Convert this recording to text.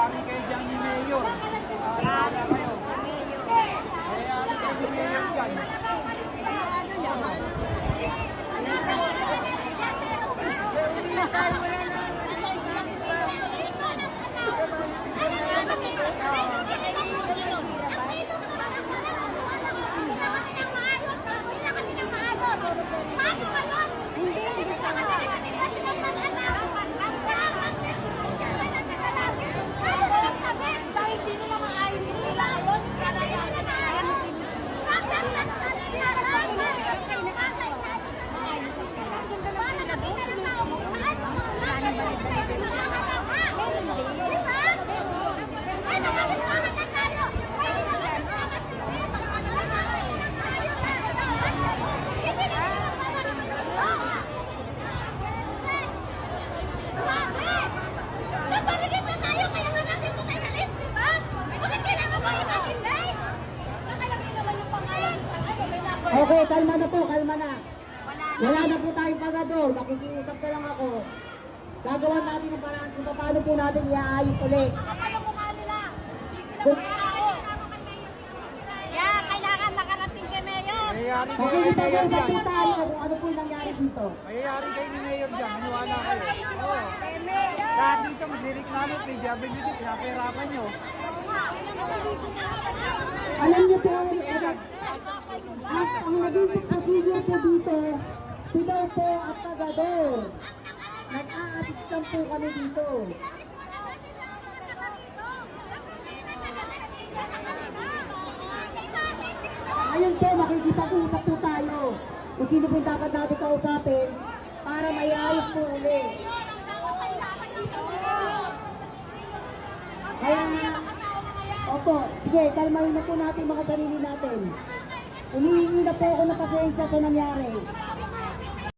aking kay Johnny Mayor. Uh, Okay, kalma na po, kalma na. Wala na po tayong pagador. Makikiusap na lang ako. Gagawan natin ang paraan kung paano po natin iaayos ulit. Ano ko nga nila? Kung... Eh. Yeah, kailangan nakarating kay Mayor. Makikipagal ba tayo kung ano po nangyari dito? Mayayari kayo ni Mayor dyan. Maniwala kayo. Oo. Lahat dito, maglirik na nyo, kay Jabel dito, pinapirapan nyo. Oo nga eh, ang, ang naging procedure po dito, sila po at pagador. Nag-a-assist lang po kami dito. Ngayon po, makikipag-usap po tayo kung sino po dapat natin kausapin para maiayos po uli. Kaya nga, opo, sige, kalmahin na po natin mga sarili natin. Humihingi na po ako ng pasensya sa nangyari.